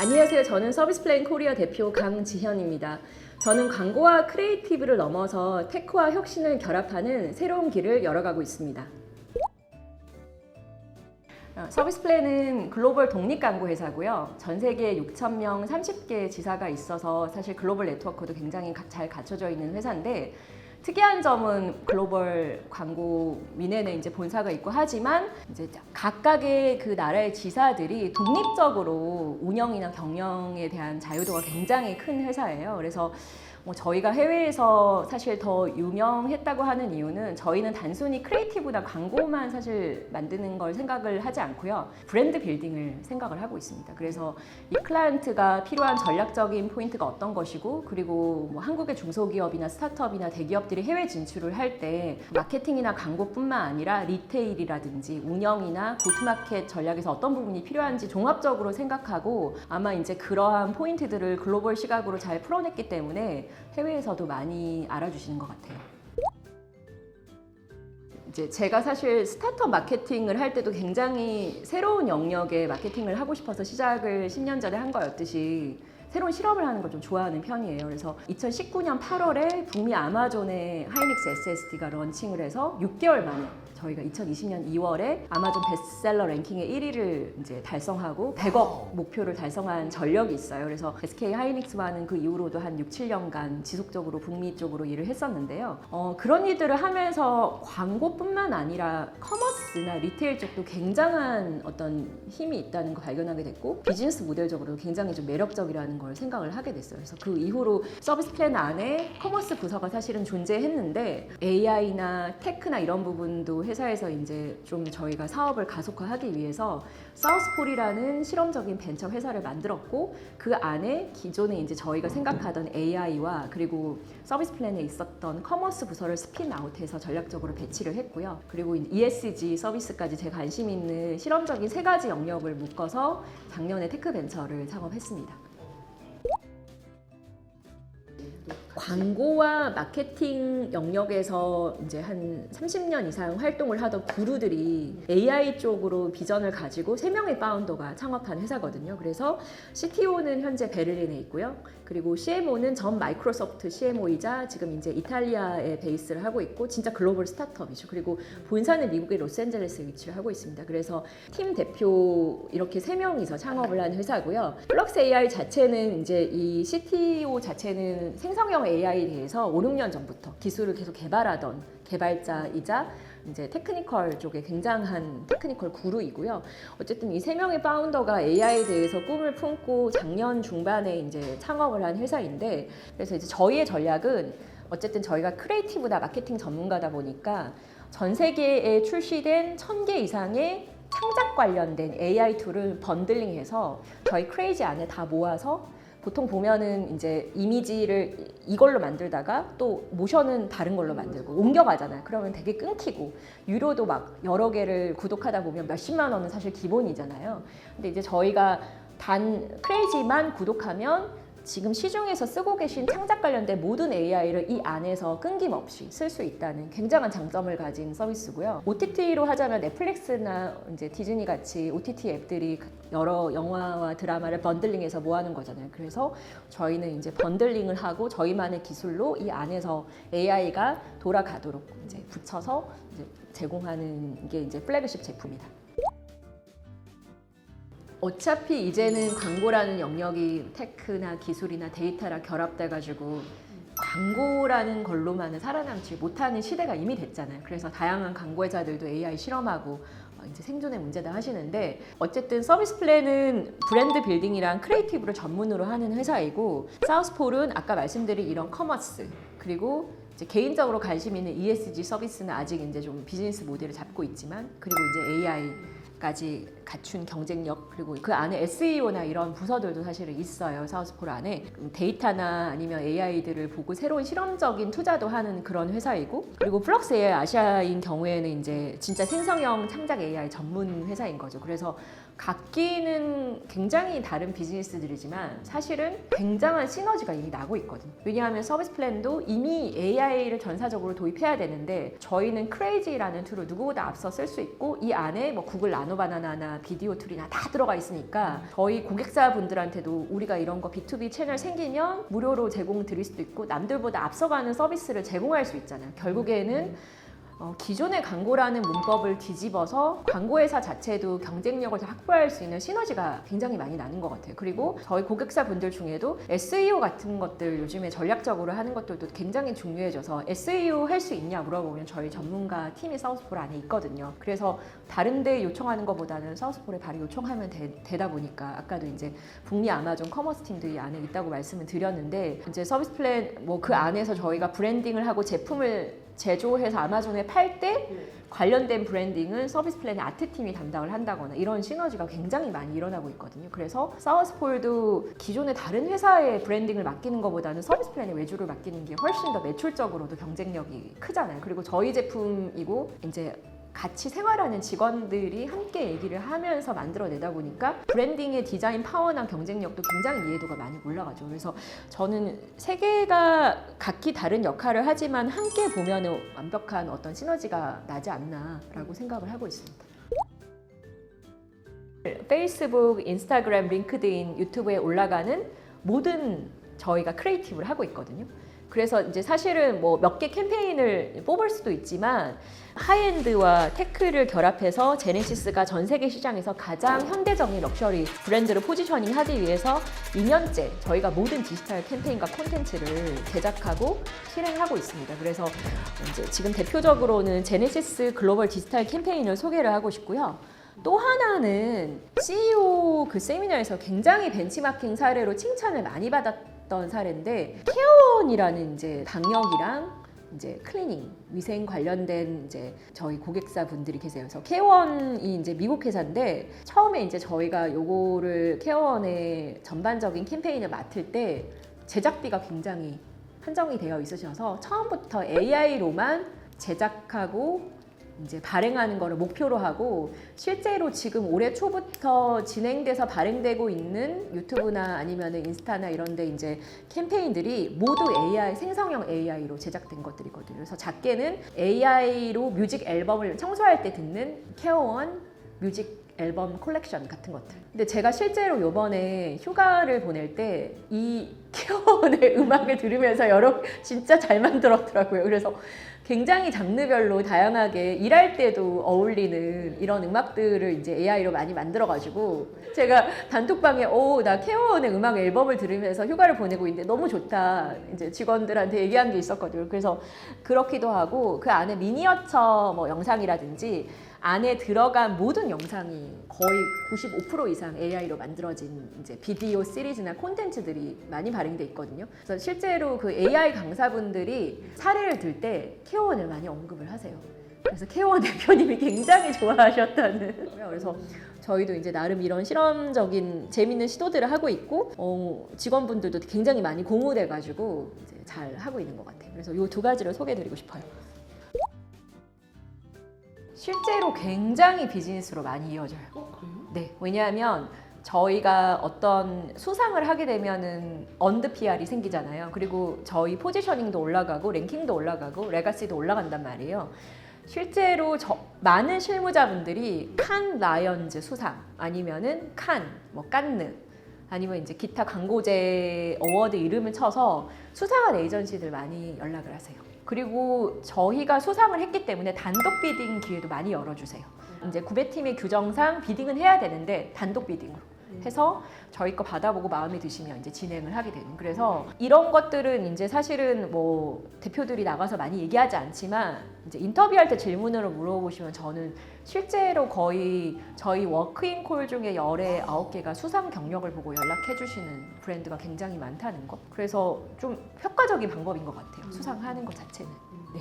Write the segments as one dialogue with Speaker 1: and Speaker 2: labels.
Speaker 1: 안녕하세요. 저는 서비스 플랜 코리아 대표 강지현입니다. 저는 광고와 크리에이티브를 넘어서 테크와 혁신을 결합하는 새로운 길을 열어가고 있습니다. 어, 서비스 플랜은 글로벌 독립 광고 회사고요. 전 세계 6천 명 30개 지사가 있어서 사실 글로벌 네트워크도 굉장히 가- 잘 갖춰져 있는 회사인데 특이한 점은 글로벌 광고 민엔에 이제 본사가 있고 하지만 이제 각각의 그 나라의 지사들이 독립적으로 운영이나 경영에 대한 자유도가 굉장히 큰 회사예요. 그래서 뭐 저희가 해외에서 사실 더 유명했다고 하는 이유는 저희는 단순히 크리에이티브나 광고만 사실 만드는 걸 생각을 하지 않고요. 브랜드 빌딩을 생각을 하고 있습니다. 그래서 이 클라이언트가 필요한 전략적인 포인트가 어떤 것이고 그리고 뭐 한국의 중소기업이나 스타트업이나 대기업들이 해외 진출을 할 때 마케팅이나 광고뿐만 아니라 리테일이라든지 운영이나 고트마켓 전략에서 어떤 부분이 필요한지 종합적으로 생각하고 아마 이제 그러한 포인트들을 글로벌 시각으로 잘 풀어냈기 때문에 해외에서도 많이 알아주시는 것 같아요. 이제 제가 사실 스타트업 마케팅을 할 때도 굉장히 새로운 영역의 마케팅을 하고 싶어서 시작을 10년 전에 한 거였듯이 새로운 실험을 하는 걸 좀 좋아하는 편이에요. 그래서 2019년 8월에 북미 아마존의 하이닉스 SSD가 런칭을 해서 6개월 만에 저희가 2020년 2월에 아마존 베스트셀러 랭킹의 1위를 이제 달성하고 100억 목표를 달성한 전력이 있어요. 그래서 SK 하이닉스와는 그 이후로도 한 6, 7년간 지속적으로 북미 쪽으로 일을 했었는데요. 어, 그런 일들을 하면서 광고뿐만 아니라 커머스나 리테일 쪽도 굉장한 어떤 힘이 있다는 걸 발견하게 됐고 비즈니스 모델적으로 굉장히 좀 매력적이라는 걸 생각을 하게 됐어요. 그래서 그 이후로 서비스 플랜 안에 커머스 부서가 사실은 존재했는데 AI나 테크나 이런 부분도 회사에서 이제 좀 저희가 사업을 가속화하기 위해서 사우스폴이라는 실험적인 벤처 회사를 만들었고 그 안에 기존에 이제 저희가 생각하던 AI와 그리고 서비스 플랜에 있었던 커머스 부서를 스핀 아웃해서 전략적으로 배치를 했고요. 그리고 ESG 서비스까지 제 관심 있는 실험적인 세 가지 영역을 묶어서 작년에 테크 벤처를 창업했습니다. 광고와 마케팅 영역에서 이제 한 30년 이상 활동을 하던 구루들이 AI 쪽으로 비전을 가지고 3명의 파운더가 창업한 회사거든요. 그래서 CTO는 현재 베를린에 있고요. 그리고 CMO는 전 마이크로소프트 CMO이자 지금 이제 이탈리아에 베이스를 하고 있고 진짜 글로벌 스타트업이죠. 그리고 본사는 미국의 로스앤젤레스에 위치를 하고 있습니다. 그래서 팀 대표 이렇게 3명이서 창업을 한 회사고요. 플럭스 AI 자체는 이제 이 CTO 자체는 생성형 AI 에 대해서 5, 6년 전부터 기술을 계속 개발하던 개발자이자 이제 테크니컬 쪽에 굉장한 테크니컬 구루이고요. 어쨌든 이 세 명의 파운더가 AI에 대해서 꿈을 품고 작년 중반에 이제 창업을 한 회사인데 그래서 이제 저희의 전략은 어쨌든 저희가 크리에이티브나 마케팅 전문가다 보니까 전 세계에 출시된 1000개 이상의 창작 관련된 AI 툴을 번들링해서 저희 크레이지 안에 다 모아서 보통 보면은 이제 이미지를 이걸로 만들다가 또 모션은 다른 걸로 만들고 옮겨가잖아요. 그러면 되게 끊기고 유료도 막 여러 개를 구독하다 보면 몇십만 원은 사실 기본이잖아요. 근데 이제 저희가 단 크레이지만 구독하면 지금 시중에서 쓰고 계신 창작 관련된 모든 AI를 이 안에서 끊김없이 쓸 수 있다는 굉장한 장점을 가진 서비스고요. OTT로 하자면 넷플릭스나 이제 디즈니 같이 OTT 앱들이 여러 영화와 드라마를 번들링해서 모아놓은 거잖아요. 그래서 저희는 이제 번들링을 하고 저희만의 기술로 이 안에서 AI가 돌아가도록 이제 붙여서 이제 제공하는 게 이제 플래그십 제품이다. 어차피 이제는 광고라는 영역이 테크나 기술이나 데이터랑 결합돼가지고 광고라는 걸로만은 살아남지 못하는 시대가 이미 됐잖아요. 그래서 다양한 광고 회사들도 AI 실험하고 어, 이제 생존의 문제다 하시는데 어쨌든 서비스 플랜은 브랜드 빌딩이랑 크리에이티브를 전문으로 하는 회사이고 사우스폴은 아까 말씀드린 이런 커머스 그리고 개인적으로 관심 있는 ESG 서비스는 아직 이제 좀 비즈니스 모델을 잡고 있지만 그리고 이제 AI 까지 갖춘 경쟁력 그리고 그 안에 SEO나 이런 부서들도 사실은 있어요 사우스폴 안에. 음, 데이터나 아니면 AI들을 보고 새로운 실험적인 투자도 하는 그런 회사이고 그리고 플럭스 AI 아시아인 경우에는 이제 진짜 생성형 창작 AI 전문 회사인 거죠. 그래서 각기는 굉장히 다른 비즈니스들이지만 사실은 굉장한 시너지가 이미 나고 있거든요 왜냐하면 서비스 플랜도 이미 AI를 전사적으로 도입해야 되는데 저희는 크레이지라는 툴을 누구보다 앞서 쓸 수 있고 이 안에 뭐 구글 나노바나나나 비디오 툴이나 다 들어가 있으니까 저희 고객사분들한테도 우리가 이런 거 B2B 채널 생기면 무료로 제공 드릴 수도 있고 남들보다 앞서가는 서비스를 제공할 수 있잖아요. 결국에는 어, 기존의 광고라는 문법을 뒤집어서 광고회사 자체도 경쟁력을 더 확보할 수 있는 시너지가 굉장히 많이 나는 것 같아요. 그리고 저희 고객사 분들 중에도 SEO 같은 것들 요즘에 전략적으로 하는 것들도 굉장히 중요해져서 SEO 할 수 있냐 물어보면 저희 전문가 팀이 사우스폴 안에 있거든요. 그래서 다른 데 요청하는 것보다는 사우스폴에 바로 요청하면 되, 다 보니까 아까도 이제 북미 아마존 커머스 팀도 이 안에 있다고 말씀을 드렸는데 이제 서비스 플랜 뭐 그 안에서 저희가 브랜딩을 하고 제품을 제조해서 아마존에 팔 때 관련된 브랜딩은 서비스 플랜의 아트 팀이 담당을 한다거나 이런 시너지가 굉장히 많이 일어나고 있거든요. 그래서 사우스폴도 기존의 다른 회사의 브랜딩을 맡기는 것보다는 서비스 플랜의 외주를 맡기는 게 훨씬 더 매출적으로도 경쟁력이 크잖아요. 그리고 저희 제품이고 이제 같이 생활하는 직원들이 함께 얘기를 하면서 만들어내다 보니까 브랜딩의 디자인 파워나 경쟁력도 굉장히 이해도가 많이 올라가죠. 그래서 저는 세 개가 각기 다른 역할을 하지만 함께 보면 완벽한 어떤 시너지가 나지 않나라고 생각을 하고 있습니다. 페이스북, 인스타그램, 링크드인, 유튜브에 올라가는 모든 저희가 크리에이티브를 하고 있거든요. 그래서 이제 사실은 뭐 몇 개 캠페인을 뽑을 수도 있지만 하이엔드와 테크를 결합해서 제네시스가 전 세계 시장에서 가장 현대적인 럭셔리 브랜드를 포지셔닝 하기 위해서 2년째 저희가 모든 디지털 캠페인과 콘텐츠를 제작하고 실행하고 있습니다. 그래서 이제 지금 대표적으로는 제네시스 글로벌 디지털 캠페인을 소개를 하고 싶고요. 또 하나는 CEO 그 세미나에서 굉장히 벤치마킹 사례로 칭찬을 많이 받았던 사례인데 케어 원이라는 이제 방역이랑 이제 클리닝 위생 관련된 이제 저희 고객사 분들이 계세요. 그래서 케어원이 이제 미국 회사인데 처음에 이제 저희가 요거를 케어원의 전반적인 캠페인을 맡을 때 제작비가 굉장히 한정이 되어 있으셔서 처음부터 AI로만 제작하고 이제 발행하는 거를 목표로 하고 실제로 지금 올해 초부터 진행돼서 발행되고 있는 유튜브나 아니면 인스타나 이런 데 이제 캠페인들이 모두 AI 생성형 AI로 제작된 것들이거든요. 그래서 작게는 AI로 뮤직 앨범을 청소할 때 듣는 케어원 뮤직 앨범 콜렉션 같은 것들. 근데 제가 실제로 요번에 휴가를 보낼 때 이 케어원의 음악을 들으면서 여러 진짜 잘 만들었더라고요. 그래서 굉장히 장르별로 다양하게 일할 때도 어울리는 이런 음악들을 이제 AI로 많이 만들어가지고 제가 단톡방에 오 나 케어원의 음악 앨범을 들으면서 휴가를 보내고 있는데 너무 좋다 이제 직원들한테 얘기한 게 있었거든요. 그래서 그렇기도 하고 그 안에 미니어처 뭐 영상이라든지 안에 들어간 모든 영상이 거의 95% 이상 AI로 만들어진 이제 비디오 시리즈나 콘텐츠들이 많이 발행돼 있거든요. 그래서 실제로 그 AI 강사분들이 사례를 들 때 케어원을 많이 언급을 하세요. 그래서 케어원 대표님이 굉장히 좋아하셨다는. 그래서 저희도 이제 나름 이런 실험적인 재밌는 시도들을 하고 있고 어, 직원분들도 굉장히 많이 공유돼가지고 잘 하고 있는 것 같아요. 그래서 이 두 가지를 소개해드리고 싶어요. 실제로 굉장히 비즈니스로 많이 이어져요.
Speaker 2: 어, 그래요?
Speaker 1: 네, 왜냐하면 저희가 어떤 수상을 하게 되면은 언드 PR이 생기잖아요. 그리고 저희 포지셔닝도 올라가고 랭킹도 올라가고 레가시도 올라간단 말이에요. 실제로 저, 많은 실무자분들이 칸 라이언즈 수상 아니면은 칸, 뭐 깐느 아니면 이제 기타 광고제 어워드 이름을 쳐서 수상한 에이전시들 많이 연락을 하세요. 그리고 저희가 수상을 했기 때문에 단독 비딩 기회도 많이 열어주세요. 이제 구배팀의 규정상 비딩은 해야 되는데 단독 비딩으로 해서 저희 거 받아보고 마음에 드시면 이제 진행을 하게 되는. 그래서 이런 것들은 이제 사실은 뭐 대표들이 나가서 많이 얘기하지 않지만 이제 인터뷰할 때 질문으로 물어보시면 저는 실제로 거의 저희 워크인 콜 중에 열에 아홉 개가 수상 경력을 보고 연락해 주시는 브랜드가 굉장히 많다는 거. 그래서 좀 효과적인 방법인 것 같아요. 수상하는 것 자체는. 네.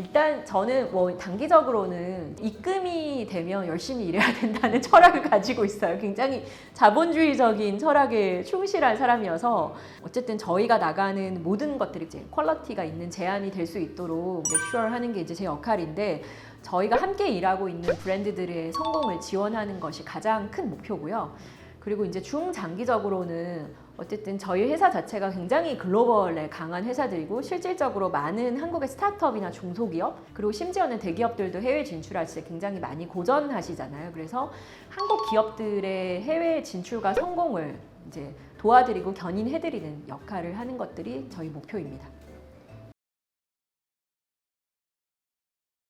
Speaker 1: 일단 저는 뭐 단기적으로는 입금이 되면 열심히 일해야 된다는 철학을 가지고 있어요. 굉장히 자본주의적인 철학에 충실한 사람이어서 어쨌든 저희가 나가는 모든 것들이 이제 퀄러티가 있는 제안이 될 수 있도록 맥슈얼 하는 게 이제 제 역할인데 저희가 함께 일하고 있는 브랜드들의 성공을 지원하는 것이 가장 큰 목표고요. 그리고 이제 중장기적으로는 어쨌든 저희 회사 자체가 굉장히 글로벌에 강한 회사들이고 실질적으로 많은 한국의 스타트업이나 중소기업 그리고 심지어는 대기업들도 해외 진출할 때 굉장히 많이 고전하시잖아요. 그래서 한국 기업들의 해외 진출과 성공을 이제 도와드리고 견인해드리는 역할을 하는 것들이 저희 목표입니다.